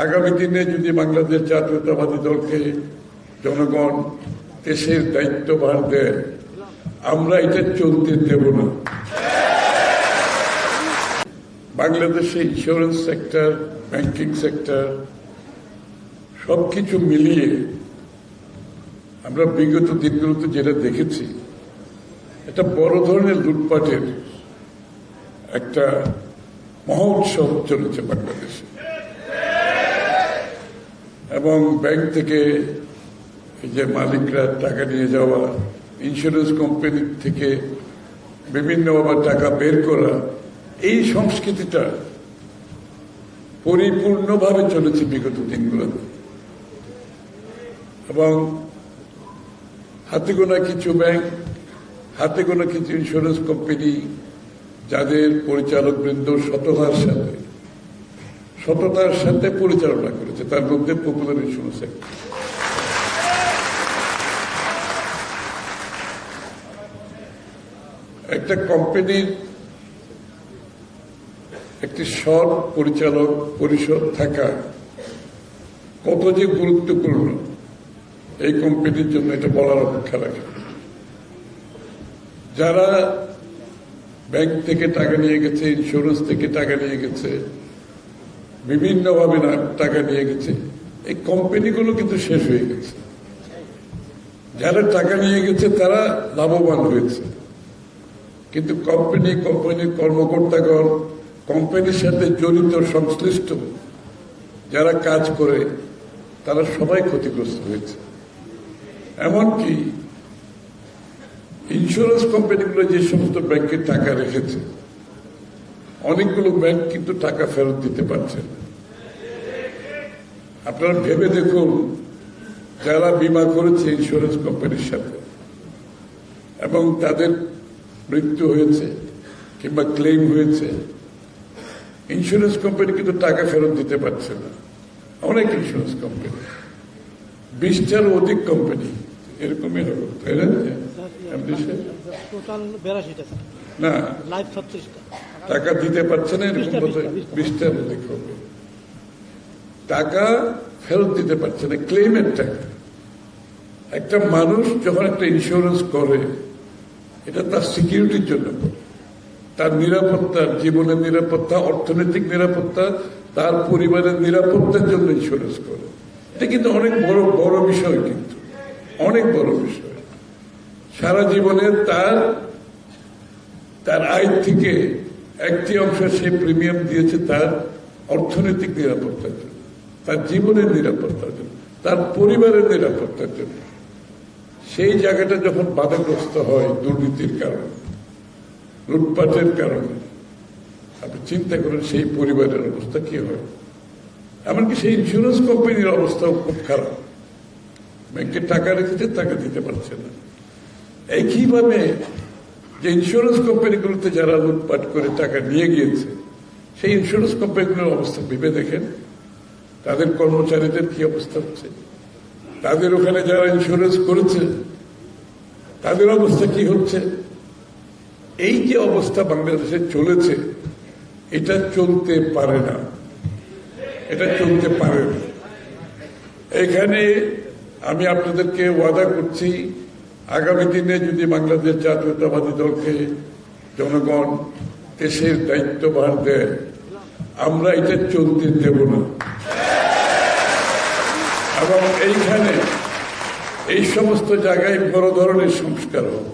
আগামী দিনে যদি বাংলাদেশ জাতীয়তাবাদী দলকে জনগণ দেশের দায়িত্বভার দেয়, আমরা এটা চলতে দেব না। বাংলাদেশে ইন্স্যুরেন্স সেক্টর ব্যাংকিং সেক্টর সব কিছু মিলিয়ে আমরা বিগত দিনগুলোতে যেটা দেখেছি, একটা বড় ধরনের লুটপাটের একটা মহোৎসব চলেছে বাংলাদেশে। এবং ব্যাংক থেকে যে মালিকরা টাকা নিয়ে যাওয়া ইন্স্যুরেন্স কোম্পানি থেকে বিভিন্ন আবার টাকা বের করা, এই সংস্কৃতিটা পরিপূর্ণভাবে চলেছে বিগত দিনগুলোতে। এবং হাতে গোনা কিছু ব্যাংক হাতে গোনা কিছু ইন্স্যুরেন্স কোম্পানি যাদের পরিচালক বৃন্দ সততার সাথে। সততার সাথে পরিচালনা করেছে, তার মধ্যে পপুলার ইন্স্যুরেন্স একটা কোম্পানির একটি সৎ পরিচালক পরিষদ থাকা কত যে গুরুত্বপূর্ণ, এই কোম্পানির জন্য এটা বলার অপেক্ষা রাখে। যারা ব্যাংক থেকে টাকা নিয়ে গেছে ইন্স্যুরেন্স থেকে টাকা নিয়ে গেছে বিভিন্নভাবে টাকা নিয়ে গেছে। এই কোম্পানিগুলো কিন্তু শেষ হয়ে গেছে। যারা টাকা নিয়ে গেছে, তারা লাভবান হয়েছে। কিন্তু কোম্পানি, কোম্পানির কর্মকর্তাগণ, কোম্পানির সাথে জড়িত সংশ্লিষ্ট যারা কাজ করে, তারা সবাই ক্ষতিগ্রস্ত হয়েছে। এমনকি ইন্স্যুরেন্স কোম্পানিগুলো যে সমস্ত ব্যাংকে টাকা রেখেছে অনেকগুলো ব্যাংক কিন্তু টাকা ফেরত দিতে পারছে আপনারা ভেবে দেখুন যারা বিমা করেছে ইন্স্যুরেন্স কোম্পানির সাথে এবং তাদের মৃত্যু হয়েছে কিংবা ক্লেম হয়েছে ইন্স্যুরেন্স কোম্পানি কিন্তু টাকা ফেরত দিতে পারছে না। অনেক ইন্স্যুরেন্স কোম্পানি বিশটার অধিক কোম্পানি এরকমই হবে তাই না? না। টাকা দিতে পারছে না এরকম বিশটা, বিশটার অধিক হবে টাকা ফেরত দিতে পারছে না ক্লেমের টাকা। একটা মানুষ যখন একটা ইন্স্যুরেন্স করে এটা তার সিকিউরিটির জন্য করে। তার নিরাপত্তা জীবনের নিরাপত্তা অর্থনৈতিক নিরাপত্তা তার পরিবারের নিরাপত্তার জন্য ইন্স্যুরেন্স করে। এটা কিন্তু অনেক বড় বড় বিষয় কিন্তু। অনেক বড় বিষয়। সারা জীবনে তার তার আয় থেকে একটি অংশ সে প্রিমিয়াম দিয়েছে তার অর্থনৈতিক নিরাপত্তার জন্য, তার জীবনের নিরাপত্তার জন্য, তার পরিবারের নিরাপত্তার জন্য। সেই জায়গাটা যখন বাধাগ্রস্ত হয় দুর্নীতির কারণে, লুটপাটের কারণে, আপনি চিন্তা করেন সেই পরিবারের অবস্থা কি হয়। এমনকি সেই ইন্স্যুরেন্স কোম্পানির অবস্থাও খুব খারাপ। ব্যাংকে টাকা রেখেছে, টাকা দিতে পারছে না। একইভাবে যে ইন্স্যুরেন্স কোম্পানিগুলোতে যারা লুটপাট করে টাকা নিয়ে গিয়েছে, সেই ইন্স্যুরেন্স কোম্পানিগুলোর অবস্থা ভেবে দেখেন। তাদের কর্মচারীদের কি অবস্থা হচ্ছে? তাদের ওখানে যারা ইন্স্যুরেন্স করেছে, তাদের অবস্থা কি হচ্ছে? এই যে অবস্থা বাংলাদেশে চলেছে, এটা চলতে পারে না। এটা চলতে পারে না। এখানে আমি আপনাদেরকে ওয়াদা করছি আগামী দিনে যদি বাংলাদেশ জাতীয়তাবাদী দলকে জনগণ দেশের দায়িত্বভার দেয়, আমরা এটা চলতে দেব না। এবং এইখানে এই সমস্ত জায়গায় বড় ধরনের সংস্কার হবে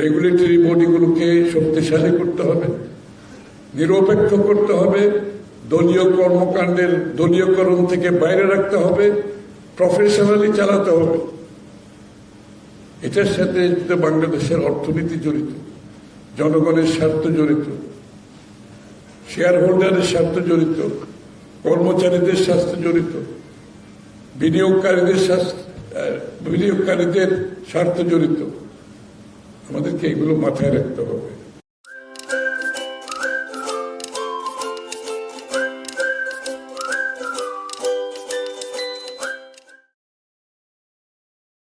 রেগুলেটরি বডিগুলোকে শক্তিশালী করতে হবে, নিরপেক্ষ করতে হবে, দলীয় কর্মকাণ্ডের দলীয়করণ থেকে বাইরে রাখতে হবে প্রফেশনালি চালাতে হবে। এটার সাথে বাংলাদেশের অর্থনীতি জড়িত, জনগণের স্বার্থ জড়িত শেয়ার হোল্ডারের স্বার্থ জড়িত, কর্মচারীদের স্বাস্থ্য জড়িত, বিনিয়োগকারীদের বিনিয়োগকারীদের স্বার্থ জড়িত। আমাদেরকে এগুলো মাথায় রাখতে হবে।